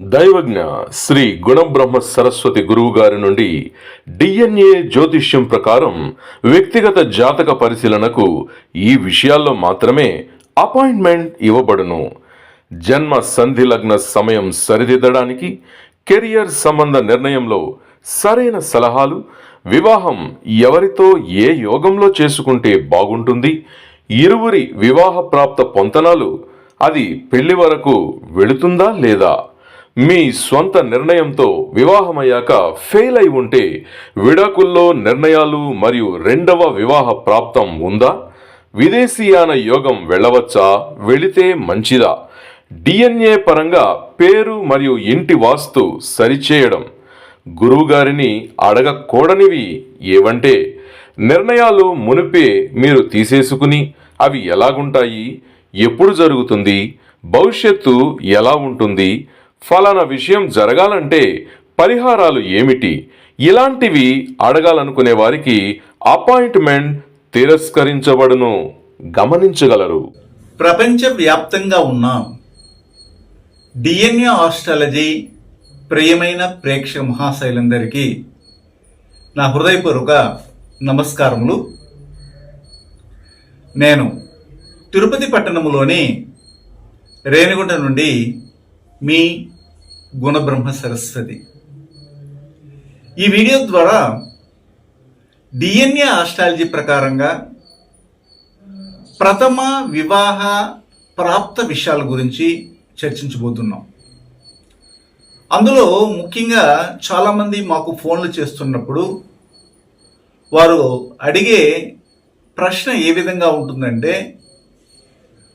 దైవజ్ఞ శ్రీ గుణబ్రహ్మ సరస్వతి గురువు గారి నుండి డిఎన్ఏ జ్యోతిష్యం ప్రకారం వ్యక్తిగత జాతక పరిశీలనకు ఈ విషయాల్లో మాత్రమే అపాయింట్మెంట్ ఇవ్వబడును. జన్మ సంధి లగ్న సమయం సరిదిద్దడానికి కెరియర్ సంబంధ నిర్ణయంలో సరైన సలహాలు వివాహం ఎవరితో ఏ యోగంలో చేసుకుంటే బాగుంటుంది ఇరువురి వివాహ ప్రాప్త పొంతనాలు అది పెళ్ళి వరకు వెళుతుందా లేదా మీ స్వంత నిర్ణయంతో వివాహమయ్యాక ఫెయిల్ అయి ఉంటే విడాకుల్లో నిర్ణయాలు మరియు రెండవ వివాహ ప్రాప్తం ఉందా? విదేశీయాన యోగం వెళ్ళవచ్చా? వెళితే మంచిదా? డిఎన్ఏ పరంగా పేరు మరియు ఇంటి వాస్తు సరిచేయడం. గురువుగారిని అడగకూడనివి ఏవంటే నిర్ణయాలు మునిపే మీరు తీసేసుకుని అవి ఎలాగుంటాయి? ఎప్పుడు జరుగుతుంది? భవిష్యత్తు ఎలా ఉంటుంది? ఫలానా విషయం జరగాలంటే పరిహారాలు ఏమిటి? ఇలాంటివి అడగాలనుకునే వారికి అపాయింట్మెంట్ తిరస్కరించబడును. గమనించగలరు. ప్రపంచవ్యాప్తంగా ఉన్న డిఎన్ఏ ఆస్ట్రాలజీ ప్రియమైన ప్రేక్షక మహాశైలందరికీ నా హృదయపూర్వక నమస్కారములు. నేను తిరుపతి పట్టణంలోని రేణిగుంట నుండి మీ గుణబ్రహ్మ సరస్వతి. ఈ వీడియో ద్వారా డిఎన్ఏ ఆస్ట్రాలజీ ప్రకారంగా ప్రథమ వివాహ ప్రాప్త విషయాల గురించి చర్చించబోతున్నాం. అందులో ముఖ్యంగా చాలామంది మాకు ఫోన్లు చేస్తున్నప్పుడు వారు అడిగే ప్రశ్న ఏ విధంగా ఉంటుందంటే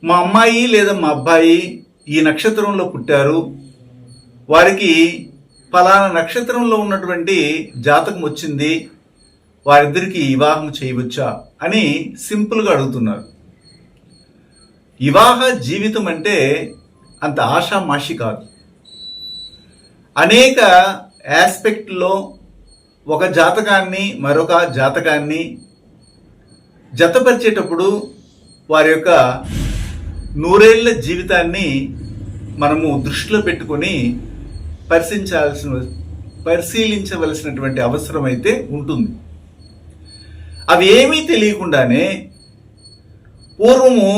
మా అమ్మాయి లేదా మా అబ్బాయి ఈ నక్షత్రంలో పుట్టారు వారికి ఫలానా నక్షత్రంలో ఉన్నటువంటి జాతకం వచ్చింది వారిద్దరికి వివాహం చేయవచ్చా అని సింపుల్గా అడుగుతున్నారు. వివాహ జీవితం అంటే అంత ఆషామాషి కాదు. అనేక ఆస్పెక్ట్లో ఒక జాతకాన్ని మరొక జాతకాన్ని జతపరిచేటప్పుడు వారి యొక్క నూరేళ్ళ జీవితాన్ని మనము దృష్టిలో పెట్టుకొని పరిశీలించాల్సిన పరిశీలించవలసినటువంటి అవసరం అయితే ఉంటుంది. అవి ఏమీ తెలియకుండానే పూర్వము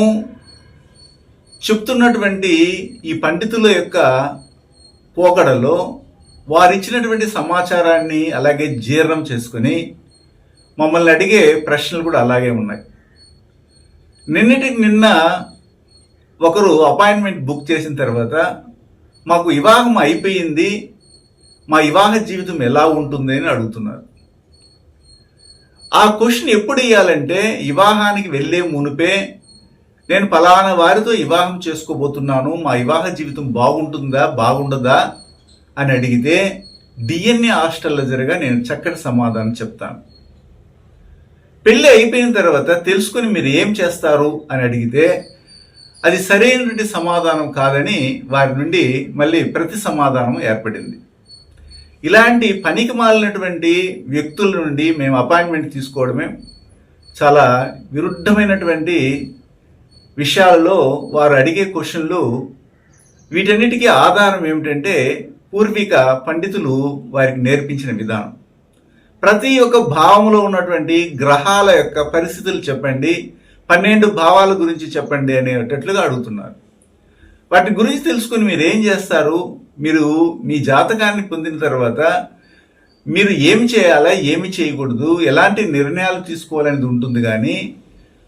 చెప్తున్నటువంటి ఈ పండితుల యొక్క పోకడలో వారిచ్చినటువంటి సమాచారాన్ని అలాగే జీర్ణం చేసుకుని మమ్మల్ని అడిగే ప్రశ్నలు కూడా అలాగే ఉన్నాయి. నిన్నటికి నిన్న ఒకరు అపాయింట్మెంట్ బుక్ చేసిన తర్వాత మాకు వివాహం అయిపోయింది మా వివాహ జీవితం ఎలా ఉంటుంది అని అడుగుతున్నారు. ఆ క్వశ్చన్ ఎప్పుడు ఇవ్వాలంటే వివాహానికి వెళ్ళే మునిపే నేను ఫలానా వారితో వివాహం చేసుకోబోతున్నాను మా వివాహ జీవితం బాగుంటుందా బాగుండదా అని అడిగితే డిఎన్ఏ హాస్టల్లో జరగా నేను చక్కటి సమాధానం చెప్తాను. పెళ్ళి అయిపోయిన తర్వాత తెలుసుకుని మీరు ఏం చేస్తారు అని అడిగితే అది సరైనటువంటి సమాధానం కాదని వారి నుండి మళ్ళీ ప్రతి సమాధానం ఏర్పడింది. ఇలాంటి పనికి మాలినటువంటి వ్యక్తుల నుండి మేము అపాయింట్మెంట్ తీసుకోవడమే చాలా విరుద్ధమైనటువంటి విషయాలలో వారు అడిగే క్వశ్చన్లు వీటన్నిటికీ ఆధారం ఏమిటంటే పూర్వీక పండితులు వారికి నేర్పించిన విధానం. ప్రతి ఒక్క భావంలో ఉన్నటువంటి గ్రహాల యొక్క పరిస్థితులు చెప్పండి పన్నెండు భావాల గురించి చెప్పండి అనేటట్లుగా అడుగుతున్నారు. వాటి గురించి తెలుసుకుని మీరు ఏం చేస్తారు? మీరు మీ జాతకాన్ని పొందిన తర్వాత మీరు ఏమి చేయాలా ఏమి చేయకూడదు ఎలాంటి నిర్ణయాలు తీసుకోవాలనేది ఉంటుంది కానీ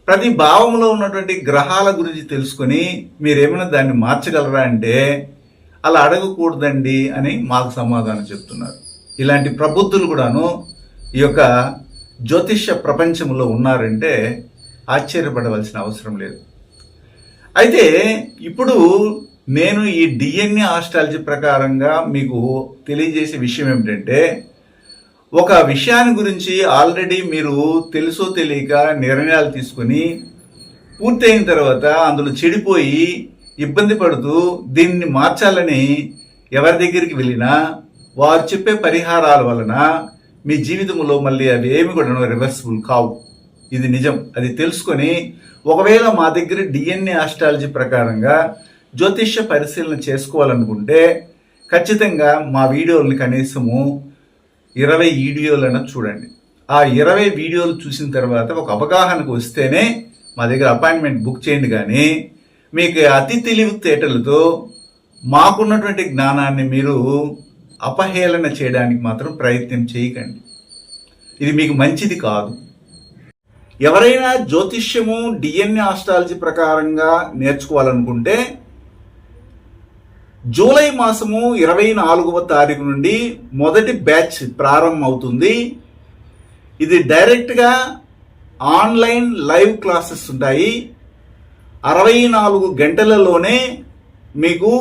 ప్రతి భావంలో ఉన్నటువంటి గ్రహాల గురించి తెలుసుకొని మీరేమైనా దాన్ని మార్చగలరా అంటే అలా అడగకూడదండి అని మాకు సమాధానం చెప్తున్నారు. ఇలాంటి ప్రబుద్ధులు కూడాను ఈ యొక్క జ్యోతిష్య ప్రపంచంలో ఉన్నారంటే ఆశ్చర్యపడవలసిన అవసరం లేదు. అయితే ఇప్పుడు నేను ఈ డిఎన్ఏ ఆస్ట్రాలజీ ప్రకారంగా మీకు తెలియజేసే విషయం ఏమిటంటే ఒక విషయాన్ని గురించి ఆల్రెడీ మీరు తెలుసో తెలియక నిర్ణయాలు తీసుకొని పూర్తయిన తర్వాత అందులో చెడిపోయి ఇబ్బంది పడుతూ దీన్ని మార్చాలని ఎవరి దగ్గరికి వెళ్ళినా వారు చెప్పే పరిహారాల వలన మీ జీవితంలో మళ్ళీ అవి ఏమి కూడా రివర్సిబుల్ కావు. ఇది నిజం. అది తెలుసుకొని ఒకవేళ మా దగ్గర డిఎన్ఏ ఆస్ట్రాలజీ ప్రకారంగా జ్యోతిష్య పరిశీలన చేసుకోవాలనుకుంటే ఖచ్చితంగా మా వీడియోలను కనీసము ఇరవై వీడియోలను చూడండి. ఆ ఇరవై వీడియోలు చూసిన తర్వాత ఒక అవగాహనకు వస్తేనే మా దగ్గర అపాయింట్మెంట్ బుక్ చేయండి కానీ మీకు అతి తెలివి తేటలతో మాకున్నటువంటి జ్ఞానాన్ని మీరు అపహేళన చేయడానికి మాత్రం ప్రయత్నం చేయకండి. ఇది మీకు మంచిది కాదు. ఎవరైనా జ్యోతిష్యము డిఎన్ఏ ఆస్ట్రాలజీ ప్రకారంగా నేర్చుకోవాలనుకుంటే జూలై మాసము ఇరవై నాలుగవ తారీఖు నుండి మొదటి బ్యాచ్ ప్రారంభం అవుతుంది ఇది డైరెక్ట్గా ఆన్లైన్ లైవ్ క్లాసెస్ ఉంటాయి. అరవై నాలుగు గంటలలోనే మీకు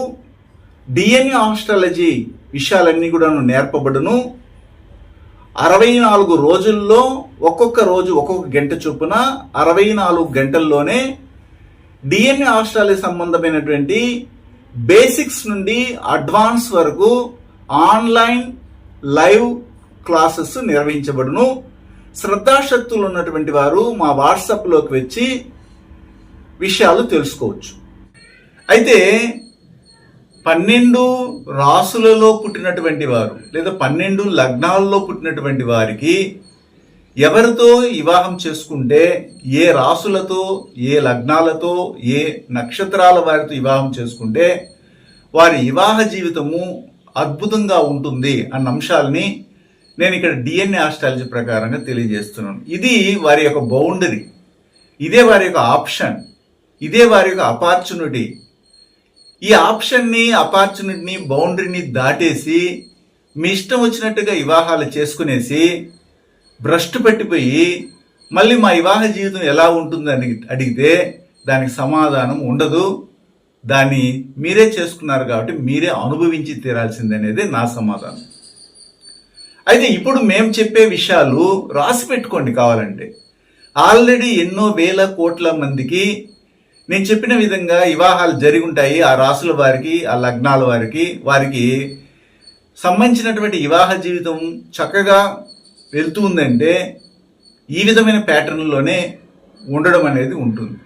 డిఎన్ఏ ఆస్ట్రాలజీ విషయాలన్నీ కూడా నేర్పబడును. అరవై నాలుగు రోజుల్లో ఒక్కొక్క రోజు ఒక్కొక్క గంట చొప్పున అరవై నాలుగు గంటల్లోనే డిఎన్ఏ ఆస్ట్రాలజీ సంబంధమైనటువంటి బేసిక్స్ నుండి అడ్వాన్స్ వరకు ఆన్లైన్ లైవ్ క్లాసెస్ నిర్వహించబడును. శ్రద్ధాశక్తులు ఉన్నటువంటి వారు మా వాట్సాప్లోకి వచ్చి విషయాలు తెలుసుకోవచ్చు. అయితే పన్నెండు రాసులలో పుట్టినటువంటి వారు లేదా పన్నెండు లగ్నాల్లో పుట్టినటువంటి వారికి ఎవరితో వివాహం చేసుకుంటే ఏ రాసులతో ఏ లగ్నాలతో ఏ నక్షత్రాల వారితో వివాహం చేసుకుంటే వారి వివాహ జీవితము అద్భుతంగా ఉంటుంది అన్న అంశాలని నేను ఇక్కడ డిఎన్ఏ ఆస్ట్రాలజీ ప్రకారంగా తెలియజేస్తున్నాను. ఇది వారి యొక్క బౌండరీ. ఇదే వారి యొక్క ఆప్షన్. ఇదే వారి యొక్క అపార్చునిటీ ఈ ఆప్షన్ని అపార్చునిటీని బౌండరీని దాటేసి మీ ఇష్టం వచ్చినట్టుగా వివాహాలు చేసుకునేసి భ్రష్టు పెట్టిపోయి మళ్ళీ మా వివాహ జీవితం ఎలా ఉంటుందని అడిగితే దానికి సమాధానం ఉండదు. దాన్ని మీరే చేసుకున్నారు కాబట్టి మీరే అనుభవించి తీరాల్సిందనేది నా సమాధానం. అయితే ఇప్పుడు మేము చెప్పే విషయాలు రాసి పెట్టుకోండి కావాలంటే. ఆల్రెడీ ఎన్నో వేల కోట్ల మందికి నేను చెప్పిన విధంగా వివాహాలు జరిగి ఉంటాయి ఆ రాసుల వారికి ఆ లగ్నాల వారికి. వారికి సంబంధించినటువంటి వివాహ జీవితం చక్కగా వెళ్తూ ఉందంటే ఈ విధమైన ప్యాటర్న్లోనే ఉండడం అనేది ఉంటుంది.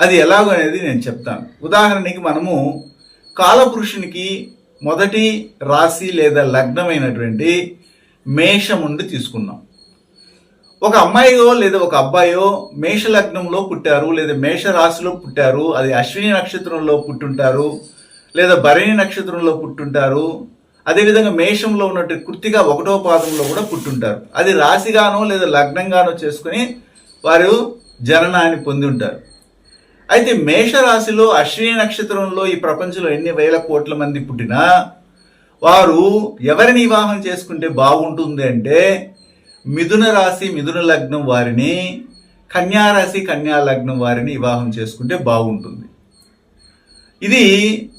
అది ఎలాగో అనేది నేను చెప్తాను. ఉదాహరణకి మనము కాలపురుషునికి మొదటి రాశి లేదా లగ్నమైనటువంటి మేషం ఉండి తీసుకున్నాం ఒక అమ్మాయో లేదా ఒక అబ్బాయో మేష లగ్నంలో పుట్టారు లేదా మేష రాశిలో పుట్టారు అది అశ్విని నక్షత్రంలో పుట్టుంటారు లేదా భరణి నక్షత్రంలో పుట్టుంటారు అదేవిధంగా మేషంలో ఉన్నట్టు కృతిగా ఒకటో పాదంలో కూడా పుట్టుంటారు. అది రాశిగానో లేదా లగ్నంగానో చేసుకుని వారు జననాన్ని పొంది ఉంటారు. అయితే మేషరాశిలో అశ్విని నక్షత్రంలో ఈ ప్రపంచంలో ఎన్ని వేల కోట్ల మంది పుట్టినా వారు ఎవరిని వివాహం చేసుకుంటే బాగుంటుంది అంటే మిథున రాశి మిథున లగ్నం వారిని కన్యారాశి కన్యా లగ్నం వారిని వివాహం చేసుకుంటే బాగుంటుంది. ఇది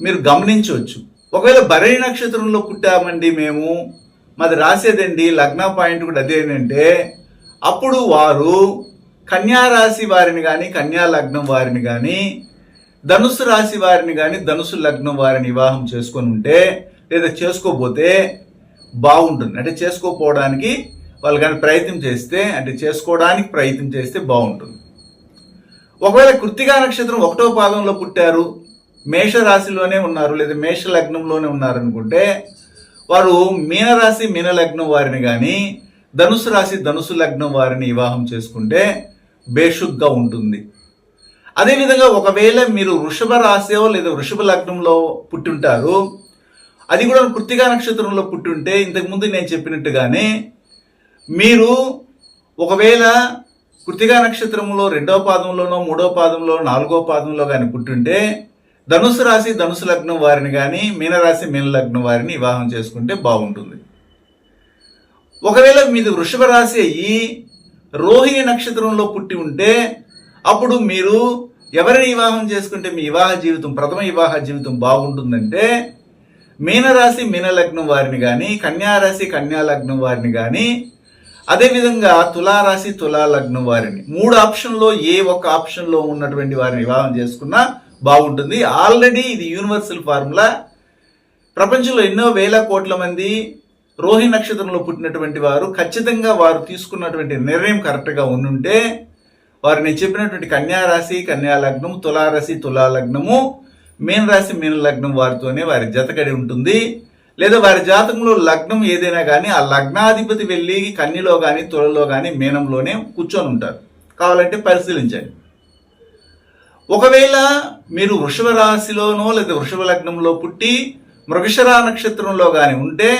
మీరు గమనించవచ్చు. ఒకవేళ భరణి నక్షత్రంలో పుట్టామండి మేము మాది రాసేదండి లగ్న పాయింట్ కూడా అదేంటంటే అప్పుడు వారు కన్యా రాశి వారిని కానీ కన్యా లగ్నం వారిని కానీ ధనుసు రాశి వారిని కానీ ధనుసు లగ్నం వారిని వివాహం చేసుకొని ఉంటే లేదా చేసుకోపోతే బాగుంటుంది. అంటే చేసుకోపోవడానికి వాళ్ళు కానీ ప్రయత్నం చేస్తే అంటే చేసుకోవడానికి ప్రయత్నం చేస్తే బాగుంటుంది. ఒకవేళ కృత్తికా నక్షత్రం ఒకటో పాదంలో పుట్టారు మేష రాశిలోనే ఉన్నారు లేదా మేష లగ్నంలోనే ఉన్నారు అనుకుంటే వారు మీనరాశి మీన లగ్నం వారిని కానీ ధనుసు రాశి ధనుసు లగ్నం వారిని వివాహం చేసుకుంటే బేషుగ్గా ఉంటుంది. అదేవిధంగా ఒకవేళ మీరు వృషభ రాశియో లేదా వృషభ లగ్నంలో పుట్టుంటారు అది కూడా కృత్తికా నక్షత్రంలో పుట్టుంటే ఇంతకుముందు నేను చెప్పినట్టుగానే మీరు ఒకవేళ కృతిగా నక్షత్రంలో రెండో పాదంలోనో మూడో పాదంలో నాలుగో పాదంలో కానీ పుట్టుంటే ధనుసు రాశి ధనుసు లగ్నం వారిని కానీ మీనరాశి మీన లగ్నం వారిని వివాహం చేసుకుంటే బాగుంటుంది. ఒకవేళ మీది వృషభ రాశి అయ్యి రోహిణి నక్షత్రంలో పుట్టి ఉంటే అప్పుడు మీరు ఎవరిని వివాహం చేసుకుంటే మీ వివాహ జీవితం ప్రథమ వివాహ జీవితం బాగుంటుందంటే మీనరాశి మీనలగ్నం వారిని కానీ కన్యారాశి కన్యా లగ్నం వారిని కానీ అదేవిధంగా తులారాశి తులా లగ్నం వారిని మూడు ఆప్షన్లో ఏ ఒక ఆప్షన్లో ఉన్నటువంటి వారిని వివాహం చేసుకున్నా బాగుంటుంది. ఆల్రెడీ ఇది యూనివర్సల్ ఫార్ములా. ప్రపంచంలో ఎన్నో వేల కోట్ల మంది రోహి నక్షత్రంలో పుట్టినటువంటి వారు ఖచ్చితంగా వారు తీసుకున్నటువంటి నిర్ణయం కరెక్ట్గా ఉండుంటే వారు నేను చెప్పినటువంటి కన్యారాశి కన్యాలగ్నం తులారాశి తులాలగ్నము మీనరాశి మీనలగ్నం లగ్నం వారితోనే వారి జతకడి ఉంటుంది. లేదా వారి జాతకంలో లగ్నం ఏదైనా కానీ ఆ లగ్నాధిపతి వెళ్ళి కన్నిలో కానీ తులలో కానీ మీనంలోనే కూర్చొని ఉంటారు. కావాలంటే పరిశీలించండి. ఒకవేళ మీరు వృషభ రాశిలోనో లేదా వృషభ లగ్నంలో పుట్టి మృగశిర నక్షత్రంలో కానీ ఉంటే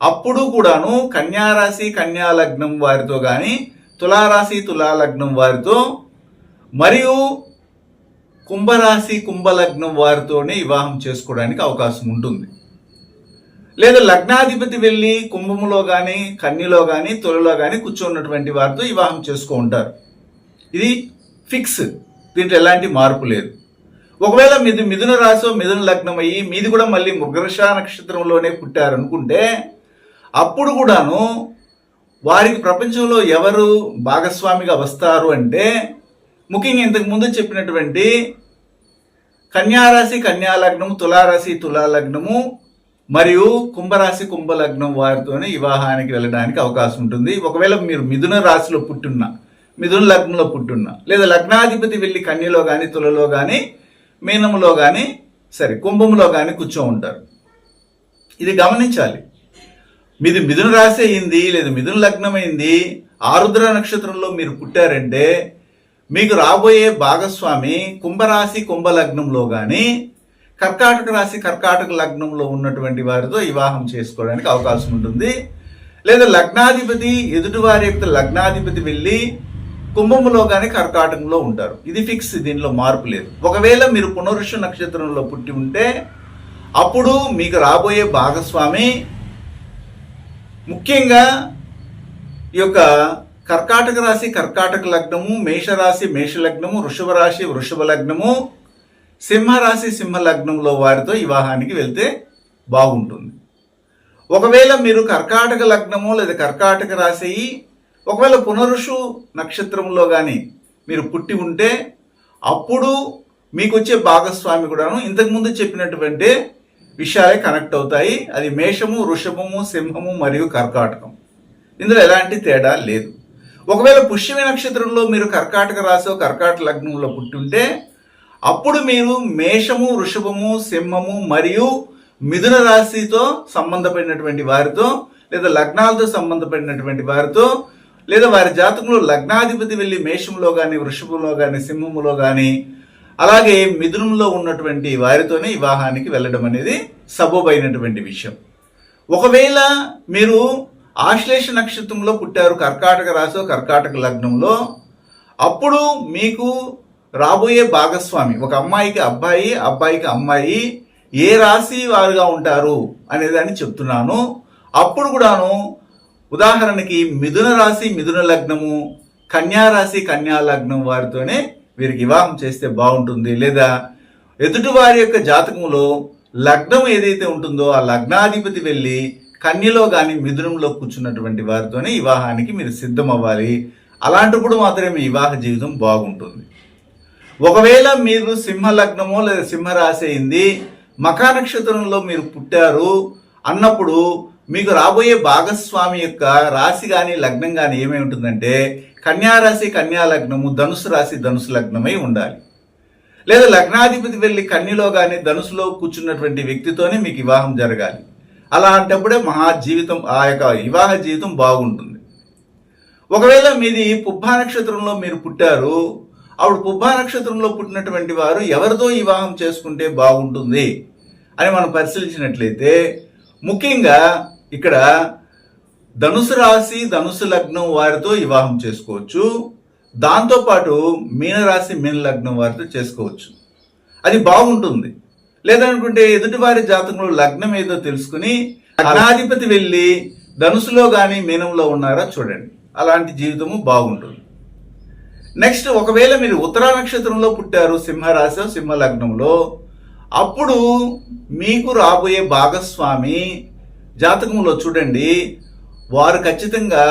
అప్పుడు కూడాను కన్యారాశి కన్యాలగ్నం వారితో కానీ తులారాశి తులాలగ్నం వారితో మరియు కుంభరాశి కుంభలగ్నం వారితోనే వివాహం చేసుకోవడానికి అవకాశం ఉంటుంది. లేదా లగ్నాధిపతి వెళ్ళి కుంభములో కానీ కన్యలో కానీ తొలిలో కానీ కూర్చున్నటువంటి వారితో వివాహం చేసుకో ఉంటారు. ఇది ఫిక్స్. దీంట్లో ఎలాంటి మార్పు లేదు. ఒకవేళ మీది మిథున రాశి మిథున లగ్నం అయ్యి మీది కూడా మళ్ళీ మృగశ నక్షత్రంలోనే పుట్టారనుకుంటే అప్పుడు కూడాను వారికి ప్రపంచంలో ఎవరు భాగస్వామిగా వస్తారు అంటే ముఖ్యంగా ఇంతకు ముందు చెప్పినటువంటి కన్యారాశి కన్యాలగ్నము తులారాశి తులాలగ్నము మరియు కుంభరాశి కుంభలగ్నం వారితోనే వివాహానికి వెళ్ళడానికి అవకాశం ఉంటుంది. ఒకవేళ మీరు మిథున రాశిలో పుట్టున్న మిథున లగ్నంలో పుట్టున్న లేదా లగ్నాధిపతి వెళ్ళి కన్యలో కానీ తులలో కానీ మీనములో కానీ సరే కుంభంలో కానీ కూర్చో ఉంటారు. ఇది గమనించాలి. మీది మిథున రాశి అయింది లేదా మిథున లగ్నం అయింది ఆరుద్ర నక్షత్రంలో మీరు పుట్టారంటే మీకు రాబోయే భాగస్వామి కుంభరాశి కుంభలగ్నంలో కానీ కర్కాటక రాశి కర్కాటక లగ్నంలో ఉన్నటువంటి వారితో వివాహం చేసుకోవడానికి అవకాశం ఉంటుంది. లేదా లగ్నాధిపతి ఎదుటివారి యొక్క లగ్నాధిపతి వెళ్ళి కుంభములో కానీ కర్కాటకంలో ఉంటారు. ఇది ఫిక్స్ దీనిలో మార్పు లేదు. ఒకవేళ మీరు పునరుష నక్షత్రంలో పుట్టి ఉంటే అప్పుడు మీకు రాబోయే భాగస్వామి ముఖ్యంగా ఈ యొక్క కర్కాటక రాశి కర్కాటక లగ్నము మేషరాశి మేష లగ్నము వృషభ రాశి వృషభ లగ్నము సింహరాశి సింహ లగ్నంలో వారితో వివాహానికి వెళ్తే బాగుంటుంది. ఒకవేళ మీరు కర్కాటక లగ్నము లేదా కర్కాటక రాశి ఒకవేళ పునరుషు నక్షత్రంలో కానీ మీరు పుట్టి ఉంటే అప్పుడు మీకు వచ్చే భాగస్వామి కూడాను ఇంతకుముందు చెప్పినటువంటి విషయాలే కనెక్ట్ అవుతాయి. అది మేషము వృషభము సింహము మరియు కర్కాటకం. ఇందులో ఎలాంటి తేడా లేదు. ఒకవేళ పుష్యమి నక్షత్రంలో మీరు కర్కాటక రాశో కర్కాటక లగ్నంలో పుట్టుంటే అప్పుడు మీరు మేషము వృషభము సింహము మరియు మిథున రాశితో సంబంధపడినటువంటి వారితో లేదా లగ్నాలతో సంబంధపడినటువంటి వారితో లేదా వారి జాతకంలో లగ్నాధిపతి వెళ్ళి మేషంలో కానీ వృషభంలో కానీ సింహములో కానీ అలాగే మిథునంలో ఉన్నటువంటి వారితోనే వివాహానికి వెళ్ళడం అనేది సబబైనటువంటి విషయం. ఒకవేళ మీరు ఆశ్లేష నక్షత్రంలో పుట్టారు కర్కాటక రాశి కర్కాటక లగ్నంలో అప్పుడు మీకు రాబోయే భాగస్వామి ఒక అమ్మాయికి అబ్బాయి అబ్బాయికి అమ్మాయి ఏ రాశి వారుగా ఉంటారు అనేదాన్ని చెప్తున్నాను. అప్పుడు కూడాను ఉదాహరణకి మిథున రాశి మిథున లగ్నము కన్యా రాశి కన్యా లగ్నం వారితోనే వీరికి వివాహం చేస్తే బాగుంటుంది. లేదా ఎదుటి వారి యొక్క జాతకంలో లగ్నం ఏదైతే ఉంటుందో ఆ లగ్నాధిపతి వెళ్ళి కన్యలో కానీ మిథునంలో కూర్చున్నటువంటి వారితోనే వివాహానికి మీరు సిద్ధం అవ్వాలి అలాంటప్పుడు మాత్రమే మీ వివాహ జీవితం బాగుంటుంది. ఒకవేళ మీరు సింహ లగ్నమో లేదా సింహరాశి అయింది మకా నక్షత్రంలో మీరు పుట్టారు అన్నప్పుడు మీకు రాబోయే భాగస్వామి యొక్క రాశి కానీ లగ్నం కానీ ఏమై ఉంటుందంటే కన్యారాశి కన్యా లగ్నము ధనుసు రాశి ధనుసు లగ్నమై ఉండాలి. లేదా లగ్నాధిపతి వెళ్ళి కన్యలో కానీ ధనుసులో కూర్చున్నటువంటి వ్యక్తితోనే మీకు వివాహం జరగాలి. అలాంటప్పుడే మహా జీవితం ఆ యొక్క వివాహ జీవితం బాగుంటుంది. ఒకవేళ మీది పుబ్బా నక్షత్రంలో మీరు పుట్టారు అప్పుడు పుబ్బా నక్షత్రంలో పుట్టినటువంటి వారు ఎవరితో వివాహం చేసుకుంటే బాగుంటుంది అని మనం పరిశీలించినట్లయితే ముఖ్యంగా ఇక్కడ ధనుసు రాశి ధనుసు లగ్నం వారితో వివాహం చేసుకోవచ్చు. దాంతోపాటు మీనరాశి మీన లగ్నం వారితో చేసుకోవచ్చు. అది బాగుంటుంది. లేదనుకుంటే ఎదుటివారి జాతకంలో లగ్నం ఏదో తెలుసుకుని అనాధిపతి వెళ్ళి ధనుసులో కానీ మీనంలో ఉన్నారా చూడండి. అలాంటి జీవితము బాగుంటుంది. నెక్స్ట్ ఒకవేళ మీరు ఉత్తరా నక్షత్రంలో పుట్టారు సింహరాశి సింహ లగ్నంలో అప్పుడు మీకు రాబోయే భాగస్వామి జాతకంలో చూడండి వారు ఖచ్చితంగా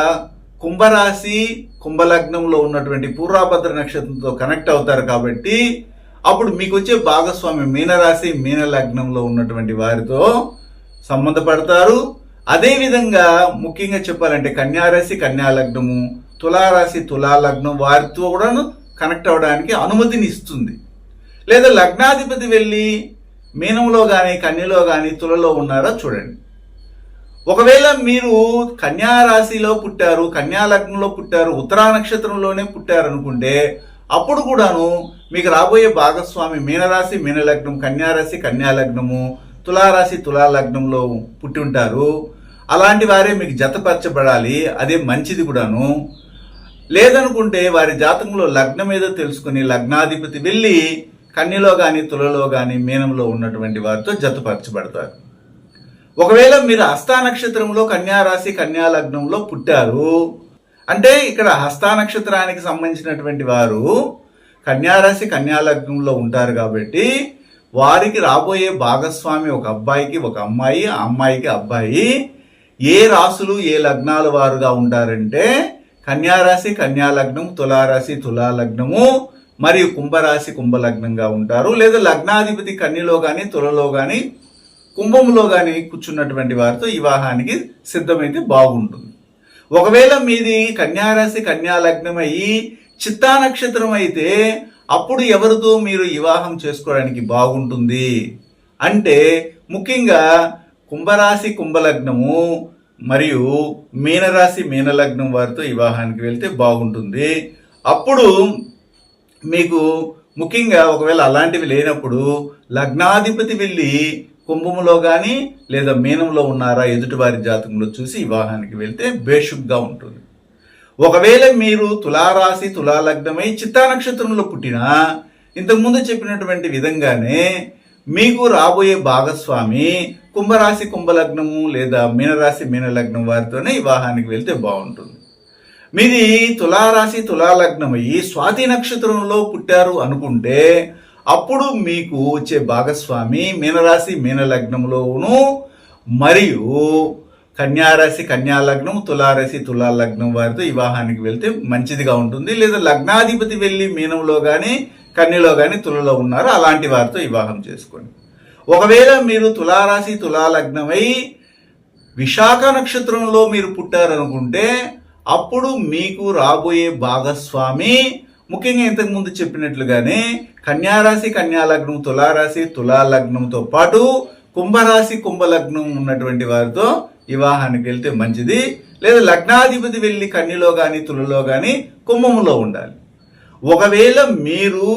కుంభరాశి కుంభలగ్నంలో ఉన్నటువంటి పూర్వాభద్ర నక్షత్రంతో కనెక్ట్ అవుతారు కాబట్టి అప్పుడు మీకు వచ్చే భాగస్వామి మీనరాశి మీన లగ్నంలో ఉన్నటువంటి వారితో సంబంధపడతారు. అదేవిధంగా ముఖ్యంగా చెప్పాలంటే కన్యారాశి కన్యా లగ్నము తులారాశి తులా లగ్నం వారితో కూడాను కనెక్ట్ అవ్వడానికి అనుమతిని ఇస్తుంది. లేదా లగ్నాధిపతి వెళ్ళి మీనంలో కానీ కన్యలో కానీ తులలో ఉన్నారో చూడండి. ఒకవేళ మీరు కన్యా రాశిలో పుట్టారు కన్యా లగ్నంలో పుట్టారు ఉత్తరా నక్షత్రంలోనే పుట్టారు అనుకుంటే అప్పుడు కూడాను మీకు రాబోయే భాగస్వామి మీనరాశి మీనలగ్నం కన్యారాశి కన్యా లగ్నము తులారాశి తులాలగ్నంలో పుట్టి ఉంటారు అలాంటి వారే మీకు జతపరచబడాలి. అదే మంచిది కూడాను. లేదనుకుంటే వారి జాతకంలో లగ్నం ఏదో తెలుసుకుని లగ్నాధిపతి వెళ్ళి కన్యలో కానీ తులలో కానీ మీనంలో ఉన్నటువంటి వారితో జతపరచబడతారు. ఒకవేళ మీరు హస్తా నక్షత్రంలో కన్యారాశి కన్యా లగ్నంలో పుట్టారు అంటే ఇక్కడ హస్తా నక్షత్రానికి సంబంధించినటువంటి వారు కన్యారాశి కన్యా లగ్నంలో ఉంటారు కాబట్టి వారికి రాబోయే భాగస్వామి ఒక అబ్బాయికి ఒక అమ్మాయి ఆ అమ్మాయికి అబ్బాయి ఏ రాసులు ఏ లగ్నాల వారుగా ఉంటారంటే కన్యారాశి కన్యాలగ్నం తులారాశి తులాలగ్నము మరియు కుంభరాశి కుంభలగ్నంగా ఉంటారు. లేదా లగ్నాధిపతి కన్యలో కానీ తులలో కానీ కుంభంలో కానీ కూర్చున్నటువంటి వారితో వివాహానికి సిద్ధమైతే బాగుంటుంది. ఒకవేళ మీది కన్యారాశి కన్యాలగ్నం అయ్యి చిత్తా నక్షత్రం అయితే అప్పుడు ఎవరితో మీరు వివాహం చేసుకోవడానికి బాగుంటుంది? అంటే ముఖ్యంగా కుంభరాశి కుంభలగ్నము మరియు మీనరాశి మీనలగ్నం వారితో వివాహానికి వెళ్తే బాగుంటుంది. అప్పుడు మీకు ముఖ్యంగా ఒకవేళ అలాంటివి లేనప్పుడు లగ్నాధిపతి వెళ్ళి కుంభములో కానీ లేదా మీనంలో ఉన్నారా ఎదుటివారి జాతకంలో చూసి వివాహానికి వెళ్తే బేషుగ్గా ఉంటుంది. ఒకవేళ మీరు తులారాశి తులాలగ్నమై చిత్తా నక్షత్రంలో పుట్టినా ఇంతకుముందు చెప్పినటువంటి విధంగానే మీకు రాబోయే భాగస్వామి కుంభరాశి కుంభలగ్నము లేదా మీనరాశి మీనలగ్నం వారితోనే వివాహానికి వెళ్తే బాగుంటుంది. మీది తులారాశి తులాలగ్నం అయ్యి స్వాతి నక్షత్రంలో పుట్టారు అనుకుంటే అప్పుడు మీకు వచ్చే భాగస్వామి మీనరాశి మీనలగ్నంలోను మరియు కన్యారాశి కన్యాలగ్నం తులారాశి తులాలగ్నం వారితో వివాహానికి వెళ్తే మంచిదిగా ఉంటుంది. లేదా లగ్నాధిపతి వెళ్ళి మీనంలో కానీ కన్యలో కానీ తులలో ఉన్నారో అలాంటి వారితో వివాహం చేసుకోండి. ఒకవేళ మీరు తులారాశి తులాలగ్నమై విశాఖ నక్షత్రంలో మీరు పుట్టారనుకుంటే అప్పుడు మీకు రాబోయే భాగస్వామి ముఖ్యంగా ఇంతకుముందు చెప్పినట్లుగానే కన్యారాశి కన్యాలగ్నం తులారాశి తులాలగ్నంతో పాటు కుంభరాశి కుంభలగ్నం ఉన్నటువంటి వారితో వివాహానికి వెళ్తే మంచిది. లేదా లగ్నాధిపతి వెళ్ళి కన్యలో కానీ తులలో కానీ కుంభములో ఉండాలి. ఒకవేళ మీరు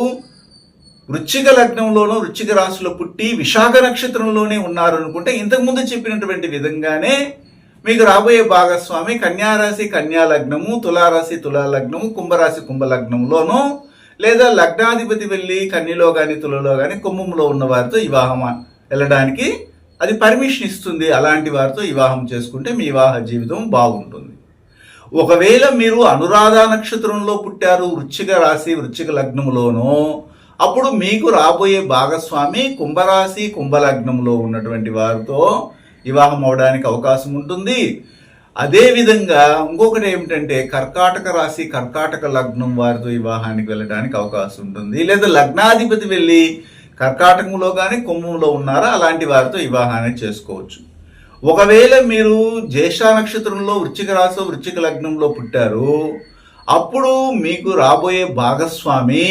వృచ్చిక లగ్నంలోనూ వృచ్చిక రాశిలో పుట్టి విశాఖ నక్షత్రంలోనే ఉన్నారు అనుకుంటే ఇంతకుముందు చెప్పినటువంటి విధంగానే మీకు రాబోయే భాగస్వామి కన్యారాశి కన్యా లగ్నము తులారాశి తులాలగ్నము కుంభరాశి కుంభలగ్నంలోనూ లేదా లగ్నాధిపతి వెళ్ళి కన్యలో కానీ తులలో కానీ కుంభంలో ఉన్న వారితో వివాహం వెళ్ళడానికి అది పర్మిషన్ ఇస్తుంది. అలాంటి వారితో వివాహం చేసుకుంటే మీ వివాహ జీవితం బాగుంటుంది. ఒకవేళ మీరు అనురాధ నక్షత్రంలో పుట్టారు వృచ్చిక రాశి వృచ్చిక లగ్నంలోనో అప్పుడు మీకు రాబోయే భాగస్వామి కుంభరాశి కుంభలగ్నంలో ఉన్నటువంటి వారితో వివాహం అవడానికి అవకాశం ఉంటుంది. అదేవిధంగా ఇంకొకటి ఏమిటంటే కర్కాటక రాశి కర్కాటక లగ్నం వారితో వివాహానికి వెళ్ళడానికి అవకాశం ఉంటుంది. లేదా లగ్నాధిపతి వెళ్ళి కర్కాటకంలో కానీ కుంభంలో ఉన్నారా అలాంటి వారితో వివాహాన్ని చేసుకోవచ్చు. ఒకవేళ మీరు జ్యేష్ఠ నక్షత్రంలో వృశ్చిక రాశి వృశ్చిక లగ్నంలో పుట్టారు అప్పుడు మీకు రాబోయే భాగస్వామి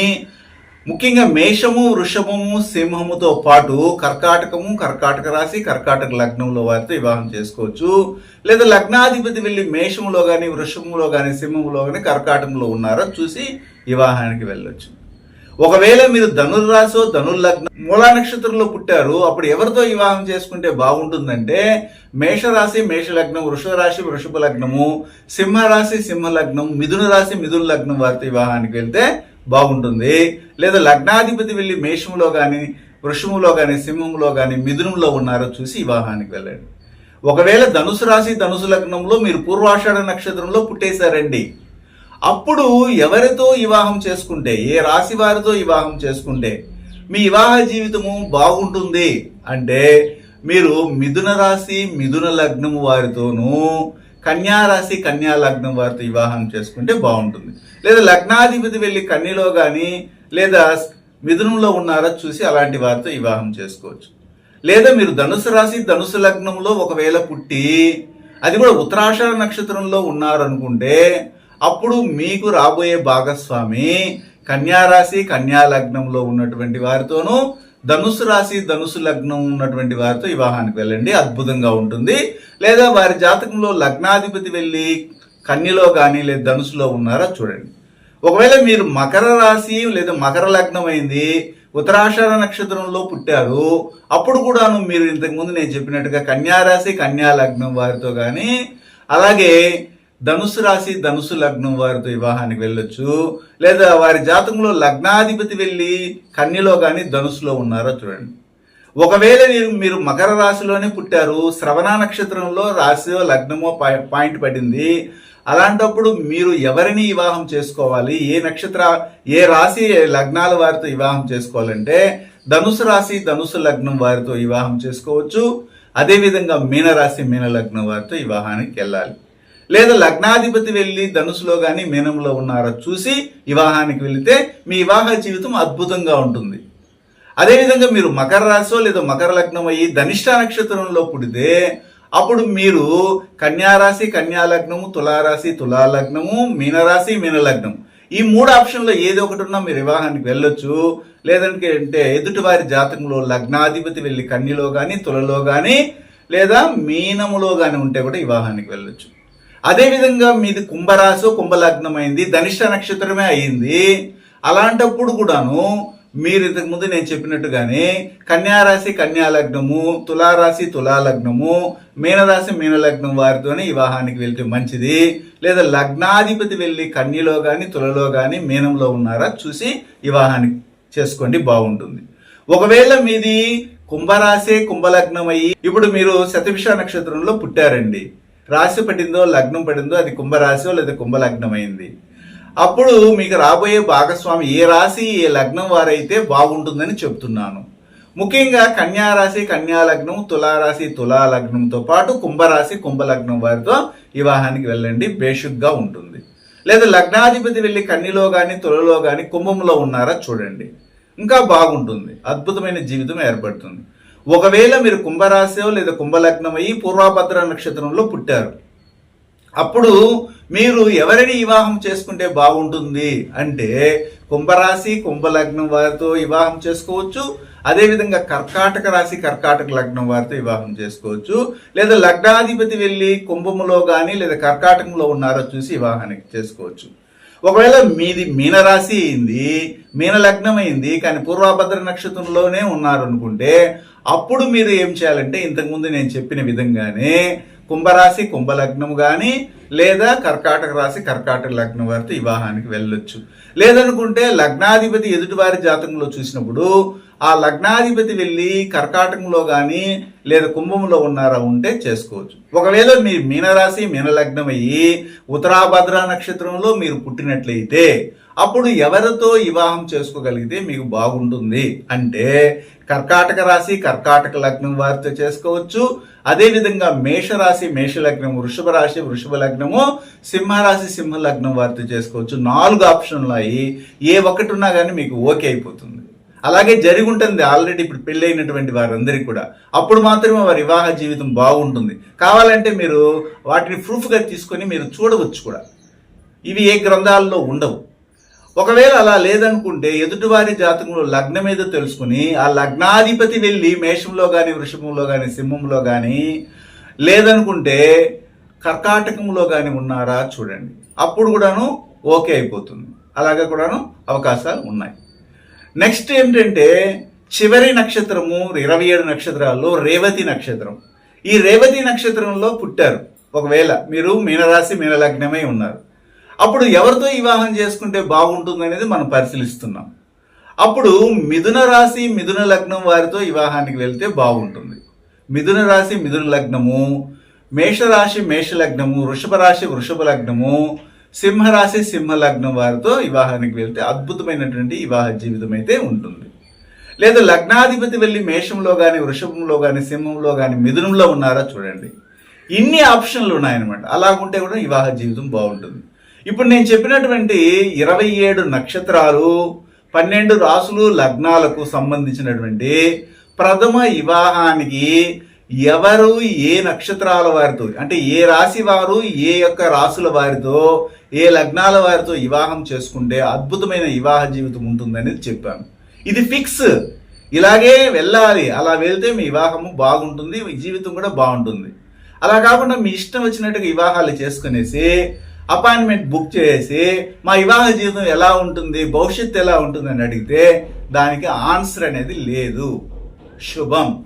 ముఖ్యంగా మేషము వృషభము సింహముతో పాటు కర్కాటకము కర్కాటక రాశి కర్కాటక లగ్నంలో వారితో వివాహం చేసుకోవచ్చు. లేదా లగ్నాధిపతి వెళ్ళి మేషములో కానీ వృషభములో కానీ సింహములో కానీ కర్కాటకంలో ఉన్నారో చూసి వివాహానికి వెళ్ళొచ్చు. ఒకవేళ మీరు ధనుర్రాసో ధనుర్లగ్నం మూలా నక్షత్రంలో పుట్టారు అప్పుడు ఎవరితో వివాహం చేసుకుంటే బాగుంటుందంటే మేషరాశి మేషలగ్నం వృషభరాశి వృషభ లగ్నము సింహరాశి సింహ లగ్నం మిథున రాశి మిథున లగ్నం వారితో వివాహానికి వెళ్తే బాగుంటుంది. లేదా లగ్నాధిపతి వెళ్ళి మేషంలో కానీ వృషములో కానీ సింహంలో కానీ మిథునంలో ఉన్నారో చూసి వివాహానికి వెళ్ళండి. ఒకవేళ ధనుసు రాశి ధనుసు లగ్నంలో మీరు పూర్వాషాఢ నక్షత్రంలో పుట్టేశారండి అప్పుడు ఎవరితో వివాహం చేసుకుంటే ఏ రాశి వారితో వివాహం చేసుకుంటే మీ వివాహ జీవితము బాగుంటుంది అంటే మీరు మిథున రాశి మిథున లగ్నము వారితోనూ కన్యా రాశి కన్యా లగ్నం వారితో వివాహం చేసుకుంటే బాగుంటుంది. లేదా లగ్నాధిపతి వెళ్ళి కన్యలో కానీ లేదా మిథునంలో ఉన్నారో చూసి అలాంటి వారితో వివాహం చేసుకోవచ్చు. లేదా మీరు ధనుసు రాశి ధనుసు లగ్నంలో ఒకవేళ పుట్టి అది కూడా ఉత్తరాషాఢ నక్షత్రంలో ఉన్నారనుకుంటే అప్పుడు మీకు రాబోయే భాగస్వామి కన్యారాశి కన్యా లగ్నంలో ఉన్నటువంటి వారితోనూ ధనుసు రాశి ధనుసు లగ్నం ఉన్నటువంటి వారితో వివాహానికి వెళ్ళండి. అద్భుతంగా ఉంటుంది. లేదా వారి జాతకంలో లగ్నాధిపతి వెళ్ళి కన్యలో కానీ లేదా ధనుసులో ఉన్నారా చూడండి. ఒకవేళ మీరు మకర రాశి లేదా మకర లగ్నం అయింది ఉత్తరాషాఢ నక్షత్రంలో పుట్టారు అప్పుడు కూడాను మీరు ఇంతకుముందు నేను చెప్పినట్టుగా కన్యారాశి కన్యా లగ్నం వారితో కానీ అలాగే ధనుసు రాశి ధనుసు లగ్నం వారితో వివాహానికి వెళ్ళొచ్చు. లేదా వారి జాతకంలో లగ్నాధిపతి వెళ్ళి కన్యలో కానీ ధనుసులో ఉన్నారో చూడండి. ఒకవేళ మీరు మీరు మకర రాశిలోనే పుట్టారు శ్రవణ నక్షత్రంలో రాశియో లగ్నమో పాయి- పాయింట్ పడింది. అలాంటప్పుడు మీరు ఎవరిని వివాహం చేసుకోవాలి? ఏ నక్షత్ర ఏ రాశి లగ్నాల వారితో వివాహం చేసుకోవాలంటే ధనుసు రాశి ధనుసు లగ్నం వారితో వివాహం చేసుకోవచ్చు. అదేవిధంగా మీనరాశి మీన లగ్నం వారితో వివాహానికి వెళ్ళాలి. లేదా లగ్నాధిపతి వెళ్ళి ధనుసులో కానీ మీనంలో ఉన్నారో చూసి వివాహానికి వెళితే మీ వివాహ జీవితం అద్భుతంగా ఉంటుంది. అదేవిధంగా మీరు మకర రాశిలో లేదా మకర లగ్నం అయ్యి ధనిష్ట నక్షత్రంలో పుడితే అప్పుడు మీరు కన్యారాశి కన్యాలగ్నము తులారాశి తులాలగ్నము మీనరాశి మీన లగ్నం. ఈ మూడు ఆప్షన్లో ఏదో ఒకటి ఉన్నా మీరు వివాహానికి వెళ్ళొచ్చు. లేదంటే అంటే ఎదుటివారి జాతకంలో లగ్నాధిపతి వెళ్ళి కన్యలో కానీ తులలో కానీ లేదా మీనములో కానీ ఉంటే కూడా వివాహానికి వెళ్ళొచ్చు. అదేవిధంగా మీది కుంభరాశి కుంభలగ్నం అయింది ధనిష్ట నక్షత్రమే అయింది. అలాంటప్పుడు కూడాను మీరు ఇంతకు ముందు నేను చెప్పినట్టుగానే కన్యారాశి కన్యాలగ్నము తులారాశి తులాలగ్నము మీనరాశి మీనలగ్నం వారితోనే వివాహానికి వెళ్తే మంచిది. లేదా లగ్నాధిపతి వెళ్ళి కన్యలో కానీ తులలో కానీ మీనంలో ఉన్నారా చూసి వివాహానికి చేసుకోండి బాగుంటుంది. ఒకవేళ మీది కుంభరాశి కుంభలగ్నం అయ్యి ఇప్పుడు మీరు శతభిష నక్షత్రంలో పుట్టారండి. రాశి పడిందో లగ్నం పడిందో అది కుంభరాశో లేదా కుంభలగ్నం అయింది అప్పుడు మీకు రాబోయే భాగస్వామి ఏ రాశి ఏ లగ్నం వారైతే బాగుంటుందని చెప్తున్నాను. ముఖ్యంగా కన్యారాశి కన్యాలగ్నం కన్యా లగ్నం తులారాశి తులా లగ్నంతో పాటు కుంభరాశి కుంభలగ్నం వారితో వివాహానికి వెళ్ళండి బేషుగ్గా ఉంటుంది. లేదా లగ్నాధిపతి వెళ్ళి కన్నిలో కానీ తులలో కానీ కుంభంలో ఉన్నారా చూడండి. ఇంకా బాగుంటుంది అద్భుతమైన జీవితం ఏర్పడుతుంది. ఒకవేళ మీరు కుంభరాశి లేదా కుంభలగ్నం అయ్యి పూర్వభద్ర నక్షత్రంలో పుట్టారు. అప్పుడు మీరు ఎవరిని వివాహం చేసుకుంటే బాగుంటుంది అంటే కుంభరాశి కుంభలగ్నం వారితో వివాహం చేసుకోవచ్చు. అదేవిధంగా కర్కాటక రాశి కర్కాటక లగ్నం వారితో వివాహం చేసుకోవచ్చు. లేదా లగ్నాధిపతి వెళ్ళి కుంభములో కానీ లేదా కర్కాటకంలో ఉన్నారో చూసి వివాహానికి చేసుకోవచ్చు. ఒకవేళ మీది మీనరాశి అయింది మీన లగ్నం అయింది కానీ పూర్వభద్ర నక్షత్రంలోనే ఉన్నారు అనుకుంటే అప్పుడు మీరు ఏం చేయాలంటే ఇంతకుముందు నేను చెప్పిన విధంగానే కుంభరాశి కుంభలగ్నం కానీ లేదా కర్కాటక రాశి కర్కాటక లగ్నం వారితో వివాహానికి వెళ్ళొచ్చు. లేదనుకుంటే లగ్నాధిపతి ఎదుటివారి జాతకంలో చూసినప్పుడు ఆ లగ్నాధిపతి వెళ్ళి కర్కాటకంలో కానీ లేదా కుంభంలో ఉన్నారా ఉంటే చేసుకోవచ్చు. ఒకవేళ మీ మీనరాశి మీనలగ్నం అయ్యి ఉత్తరాభద్ర నక్షత్రంలో మీరు పుట్టినట్లయితే అప్పుడు ఎవరితో వివాహం చేసుకోగలిగితే మీకు బాగుంటుంది. అంటే కర్కాటక రాశి కర్కాటక లగ్నం వారితో చేసుకోవచ్చు. అదేవిధంగా మేషరాశి మేషలగ్నం వృషభ రాశి వృషభ లగ్నము సింహరాశి సింహ లగ్నం వారితో చేసుకోవచ్చు. నాలుగు ఆప్షన్లు అయ్యి ఏ ఒక్కటి ఉన్నా కానీ మీకు ఓకే అయిపోతుంది. అలాగే జరిగి ఉంటుంది ఆల్రెడీ ఇప్పుడు పెళ్ళైనటువంటి వారందరికీ కూడా. అప్పుడు మాత్రమే వారి వివాహ జీవితం బాగుంటుంది. కావాలంటే మీరు వాటిని ప్రూఫ్గా తీసుకొని మీరు చూడవచ్చు కూడా. ఇవి ఏ గ్రంథాల్లో ఉండవు. ఒకవేళ అలా లేదనుకుంటే ఎదుటివారి జాతకంలో లగ్నం ఏదో తెలుసుకుని ఆ లగ్నాధిపతి వెళ్ళి మేషంలో కానీ వృషభంలో కానీ సింహంలో కానీ లేదనుకుంటే కర్కాటకంలో కానీ ఉన్నారా చూడండి. అప్పుడు కూడాను ఓకే అయిపోతుంది. అలాగే కూడాను అవకాశాలు ఉన్నాయి. నెక్స్ట్ ఏంటంటే చివరి నక్షత్రము ఇరవై ఏడు నక్షత్రాల్లో రేవతి నక్షత్రం. ఈ రేవతి నక్షత్రంలో పుట్టారు. ఒకవేళ మీరు మీనరాశి మీనలగ్నమై ఉన్నారు. అప్పుడు ఎవరితో వివాహం చేసుకుంటే బాగుంటుంది అనేది మనం పరిశీలిస్తున్నాం. అప్పుడు మిథున రాశి మిథున లగ్నం వారితో వివాహానికి వెళ్తే బాగుంటుంది. మిథున రాశి మిథున లగ్నము మేషరాశి మేష లగ్నము వృషభ రాశి వృషభ లగ్నము సింహరాశి సింహ లగ్నం వారితో వివాహానికి వెళ్తే అద్భుతమైనటువంటి వివాహ జీవితం అయితే ఉంటుంది. లేదా లగ్నాధిపతి వెళ్ళి మేషంలో కానీ వృషభంలో కానీ సింహంలో కానీ మిథునంలో ఉన్నారా చూడండి. ఇన్ని ఆప్షన్లు ఉన్నాయన్నమాట. అలాగుంటే కూడా వివాహ జీవితం బాగుంటుంది. ఇప్పుడు నేను చెప్పినటువంటి ఇరవై ఏడు నక్షత్రాలు పన్నెండు రాసులు లగ్నాలకు సంబంధించినటువంటి ప్రథమ వివాహానికి ఎవరు ఏ నక్షత్రాల వారితో అంటే ఏ రాశి వారు ఏ యొక్క రాసుల వారితో ఏ లగ్నాల వారితో వివాహం చేసుకుంటే అద్భుతమైన వివాహ జీవితం ఉంటుందనేది చెప్పాను. ఇది ఫిక్స్. ఇలాగే వెళ్ళాలి అలా వెళ్తే మీ వివాహము బాగుంటుంది మీ జీవితం కూడా బాగుంటుంది. అలా కాకుండా మీ ఇష్టం వచ్చినట్టుగా వివాహాలు చేసుకునేసి అపాయింట్మెంట్ బుక్ చేసి మా వివాహ జీవితం ఎలా ఉంటుంది భవిష్యత్తు ఎలా ఉంటుంది అని అడిగితే దానికి ఆన్సర్ అనేది లేదు. శుభం.